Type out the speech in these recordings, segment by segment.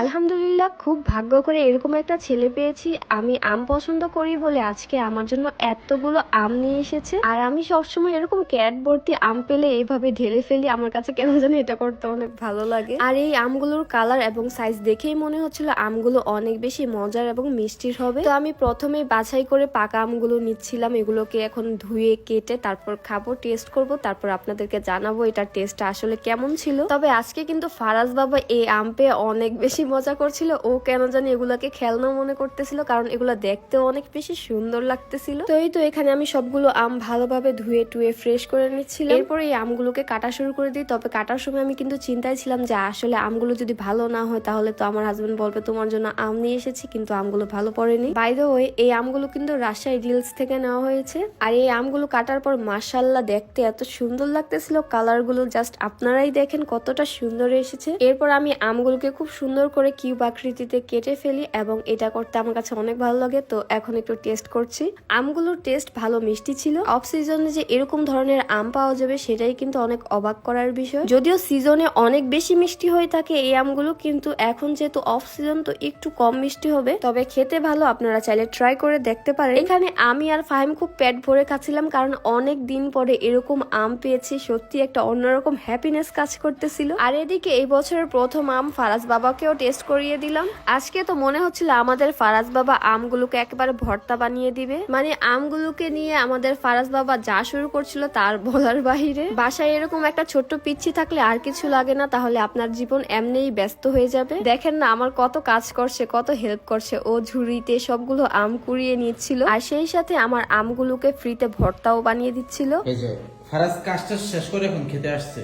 আলহামদুলিল্লাহ, খুব ভাগ্য করে এরকম একটা ছেলে পেয়েছি। আমি আম পছন্দ করি বলে আজকে আমার জন্য এতগুলো আম নিয়ে এসেছে। আর আমি সবসময় এরকম ক্যাট ভর্তি আম পেলে এইভাবে ঢেলে ফেলি, আমার কাছে কেন জানি এটা করতে অনেক ভালো লাগে। আর এই আমগুলোর কালার এবং সাইজ দেখেই মনে হচ্ছিল আমগুলো অনেক বেশি মজার এবং মিষ্টির হবে। তো আমি প্রথমে বাছাই করে পাকা আমগুলো নিচ্ছিলাম, এগুলোকে এখন ধুয়ে কেটে তারপর খাব টেস্ট করব, তারপর আপনাদেরকে জানাব এটার টেস্টটা আসলে কেমন ছিল। তবে আজকে কিন্তু ফারাজ বাবা এই আম পেয়ে অনেক বেশি মজা করছিল। ও কেন জানি এগুলাকে খেলনা মনে করতেছিল, কারণ এগুলো দেখতেও অনেক বেশি সুন্দর লাগতেছিল। তো এই তো এখানে আমি সবগুলো আম ভালোভাবে ধুয়ে টুয়ে ফ্রেশ করে নিচ্ছিলাম। এরপর এই আমগুলোকে কাটা শুরু করে দিই। তবে কাটার সময় আমি কিন্তু চিন্তায় ছিলাম যে, আসলে আমগুলো যদি ভালো না হয়, তাহলে তো আমার হাজবেন্ড বলবে, তোমার জন্য আম নিয়ে এসেছি, কিন্তু আমগুলো ভালো পড়েনি। বাই দ্য ওয়ে এই আমগুলো কিন্তু রাজশাহী রিলস থেকে নেওয়া হয়েছে। আর এই আমগুলো কাটার পর মাসাল্লাহ দেখতে এত সুন্দর লাগতেছিল। কালারগুলো জাস্ট আপনারাই দেখেন কতটা সুন্দর এসেছে। এরপর আমি আমগুলোকে খুব সুন্দর করে কিউব আকৃতিতে কেটে ফেলি এবং এটা করতে আমার কাছে অনেক ভালো লাগে, তো এখন একটু টেস্ট করছি। আমগুলোর টেস্ট ভালো মিষ্টি ছিল। অফ সিজনে যে এরকম ধরনের আম পাওয়া যাবে সেটাই কিন্তু অনেক অবাক করার বিষয়। যদিও সিজনে অনেক বেশি মিষ্টি হয়ে থাকে এই আমগুলো, কিন্তু এখন যেহেতু অফ সিজন তো একটু কম মিষ্টি হবে। তবে খেতে ভালো, আপনারা চাইলে ট্রাই করে দেখতে পারেন। এখানে আমি আর ফাহিম খুব পেট ভরে খাচ্ছিলাম, কারণ অনেক দিন পরে এরকম আম পেয়েছি, সত্যি একটা অন্যরকম হ্যাপিনেস কাজ করতেছিল। আর এদিকে এই বছরের প্রথম আম ফারাজ বাবাকেও টেস্ট করিয়ে দিলাম। আজকে তো মনে হচ্ছিল আমাদের ফারাজ বাবা আমগুলোকে একেবারে ভর্তা বানিয়ে দিবে। মানে আমগুলোকে নিয়ে আমাদের ফারাজ বাবা যা শুরু করছিল তার বলার বাহিরে বাসায় এরকম একটা ছোট্ট পিচ্ছি থাকলে আর কিছু লাগে না তাহলে আপনার জীবন এমনিই ব্যস্ত হয়ে যাবে। দেখেন না আমার কত কাজ করছে কত হেল্প করছে। ও ঝুড়িতে সবগুলো আম কুড়িয়ে নিচ্ছিল। আর সেই সাথে আমার আমগুলোকে ফ্রিতে ভর্তাও বানিয়ে দিচ্ছিল। এই যে ফারাজ কাজটা শেষ করে এখন খেতে আসছে।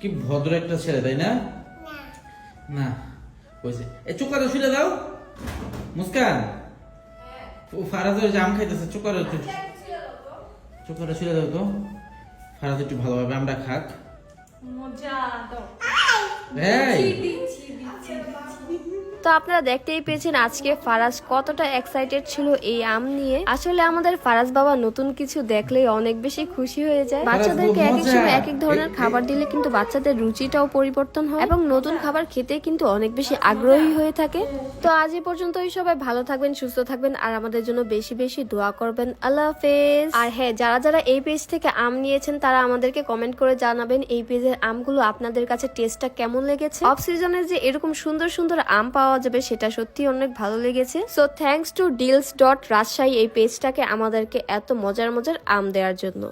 কি ভদ্র একটা ছেলে তাই না। না। বলছে এ চুকারে শুলে দাও। মুস্কান? ও ফারাজের জাম খাইতেছে চুকারে চুকারে শুলে দাও তো। ফারাজ একটু ভালোভাবে আমরা খাক। মজা দাও। এই! তো আপনারা দেখতেই পেয়েছেন আজকে ফারাজ কতটা এক্সাইটেড ছিল এই আম নিয়ে। আসলে আমাদের ফারাজ বাবা নতুন কিছু দেখলেই অনেক বেশি খুশি হয়ে যায়। বাচ্চাদেরকে এক এক সময় এক এক ধরনের খাবার দিলে কিন্তু বাচ্চাদের রুচিটাও পরিবর্তন হয় এবং নতুন খাবার খেতে কিন্তু অনেক বেশি আগ্রহী হয়ে থাকে। তো আজ এই পর্যন্তই সবাই ভালো থাকবেন সুস্থ থাকবেন আর আমাদের জন্য বেশি বেশি দোয়া করবেন। আল্লাহ হাফেজ। আর হ্যাঁ যারা যারা এই পেজ থেকে আম নিয়েছেন তারা আমাদেরকে কমেন্ট করে জানাবেন এই পেজের আমগুলো আপনাদের কাছে টেস্টটা কেমন লেগেছে। অফ সিজনের যে এরকম সুন্দর সুন্দর আম পাওয়া যাবে, সেটা সত্যি অনেক ভালো লেগেছে। So thanks to deals dot Rajshahi এই পেজটাকে আমাদেরকে এত মজার মজার আম দেওয়ার জন্য।